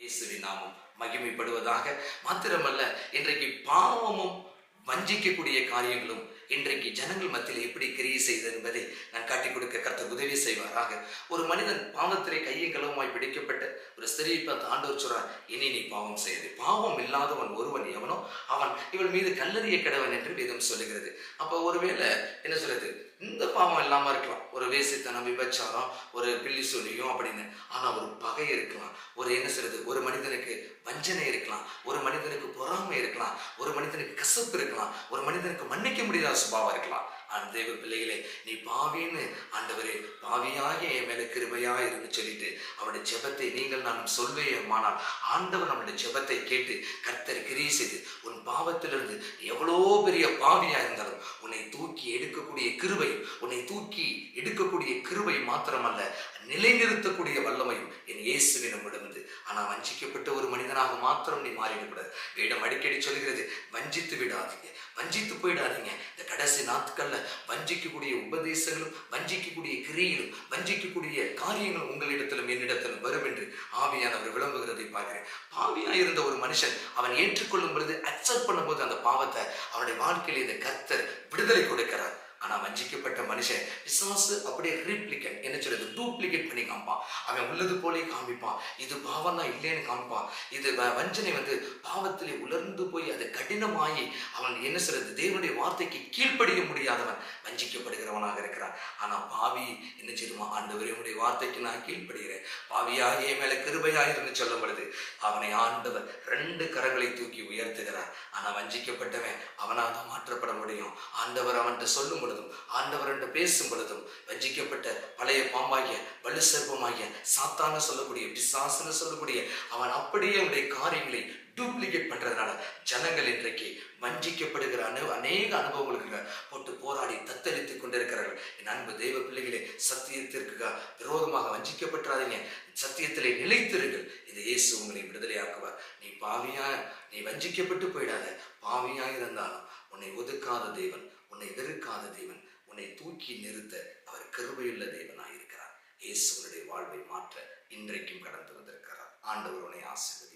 இயேசுவின் நாமம் மகிமைப்படுவதாக மாத்திரமல்ல இன்றைக்கு பாவமும் வஞ்சிக்கக்கூடிய காரியங்களும் இன்றைக்கு ஜனங்கள் மத்தியில் எப்படி கிரியை செய்தது என்பதை நான் காட்டிக் கொடுக்க கர்த்தர் உதவி செய்வாராக. ஒரு மனிதன் பாவத்திலே கையும் களவுமாய் பிடிக்கப்பட்ட ஒரு ஸ்திரியை பார்த்து ஆண்டவர் சொல்றார் இனி நீ பாவம் செய்யாது. பாவம் இல்லாதவன் ஒருவன் எவனோ அவன் இவள் மீது கல்லறிய கடவன் என்று வேதம் சொல்லுகிறது. அப்போ ஒருவேளை என்ன சொல்றது இந்த பாவம் இல்லாம இருக்கலாம். ஒரு வேசித்தனம் விபச்சாரம் ஒரு பில்லி சொல்லியும் அப்படின்னு. ஆனா ஒரு பகை இருக்கலாம். ஒரு என்ன சொல்றது ஒரு மனிதனுக்கு வஞ்சனை இருக்கலாம். ஒரு மனிதனுக்கு பொறாமை இருக்கலாம் ஒரு மனிதனுக்கு கசப்பு இருக்கலாம் ஒரு மனிதனுக்கு மன்னிக்க முடியாத சுபாவம் இருக்கலாம். அந்த தேவ பிள்ளைகளே நீ பாவின்னு ஆண்டவரே பாவியாக என் மேல கிருபையா இருந்து சொல்லிட்டு அவனுடைய ஜெபத்தை நீங்கள் நான் சொல்வேயமானால் ஆண்டவர் நம்முடைய ஜெபத்தை கேட்டு கர்த்தர் கிரியை செய்து உன் பாவத்திலிருந்து எவ்வளோ பெரிய பாவியா இருந்தாலும் உன்னை தூக்கி எடுக்கக்கூடிய கிருபை உன்னை தூக்கி எடுக்கக்கூடிய கிருபை மாத்திரமல்ல நிலைநிறுத்தக்கூடிய வல்லமையும் என் இயேசுவினம் விடுவது ஆனால் வஞ்சிக்கப்பட்ட ஒரு மனிதனாக மாத்திரம் நீ மாறிவிடக்கூடாது வேடம் அடிக்கடி சொல்கிறது வஞ்சித்து விடாதீங்க வஞ்சித்து போயிடாதீங்க. இந்த கடைசி நாட்கள்ல வஞ்சிக்கக்கூடிய உபதேசங்களும் வஞ்சிக்கக்கூடிய கிரியிலும் வஞ்சிக்கக்கூடிய காரியங்களும் உங்களிடத்திலும் என்னிடத்திலும் வரும் என்று ஆவியானவர் விளம்புகிறதை பார்க்கிறேன். பாவியாக இருந்த ஒரு மனுஷன் அவன் ஏற்றுக்கொள்ளும் பொழுது அக்செப்ட் பண்ணும்போது அந்த பாவத்தை அவனுடைய வாழ்க்கையில இந்த கர்த்தர் விடுதலை கொடுக்கிறார். ஆனால் வஞ்சிக்கப்பட்ட மனுஷன் பிசாசு அப்படியே ரீப்ளிகேட் என்ன சொல்றது டூப்ளிகேட் பண்ணி காமிப்பான். அவன் உள்ளது போலே காமிப்பான். இது பாவம் தான் இல்லைன்னு காமிப்பான். இது வஞ்சனை வந்து பாவத்திலே உலர்ந்து போய் அது கடினமாகி அவன் என்ன சொல்றது தேவனுடைய வார்த்தைக்கு கீழ்ப்படிய முடியாதவன் வஞ்சிக்கப்படுகிறவனாக இருக்கிறான். ஆனா பாவி என்ன செய்யுமா ஆண்டவரே உடைய வார்த்தைக்கு நான் கீழ்ப்படுகிறேன். பாவியாகிய மேலே கிருபையாக இருந்து சொல்லும் பொழுது அவனை ஆண்டவர் ரெண்டு கரங்களை தூக்கி உயர்த்துகிறார். ஆனால் வஞ்சிக்கப்பட்டவன் அவனால் தான் மாற்றப்பட முடியும். ஆண்டவர் அவன்கிட்ட சொல்லும் பொழுதும் ஆண்டவர் என்று பேசும் பொழுதும் வஞ்சிக்கப்பட்ட பழைய பாம்பாகிய வலு சர்ப்பமாகிய சாத்தான சொல்லக்கூடிய பிசாசன சொல்லக்கூடிய அவன் அப்படியே அவனுடைய காரியங்களை டூப்ளிகேட் பண்றதுனால ஜனங்கள் இன்றைக்கு வஞ்சிக்கப்படுகிற அனு அநேக அனுபவங்களுக்கு போட்டு போராடி தத்தளித்துக் கொண்டிருக்கிறார்கள். என் அன்பு தெய்வ பிள்ளைகளே சத்தியத்திற்கு விரோதமாக வஞ்சிக்கப்பட்டுறாதீங்க. சத்தியத்திலே நிலைத்திருங்கள். இந்த இயேசு உங்களை விடுதலையாக்குவார். நீ பாவியா நீ வஞ்சிக்கப்பட்டு போயிடாத. பாவியா இருந்தாலும் உன்னை ஒதுக்காத தேவன் உன்னை வெறுக்காத தேவன் உன்னை தூக்கி நிறுத்த அவர் கிருபையுள்ள தேவனாயிருக்கிறார். இயேசு வாழ்வை மாற்ற இன்றைக்கும் கடந்து வந்திருக்கிறார். ஆண்டவர் உன்னை ஆசீர்வதி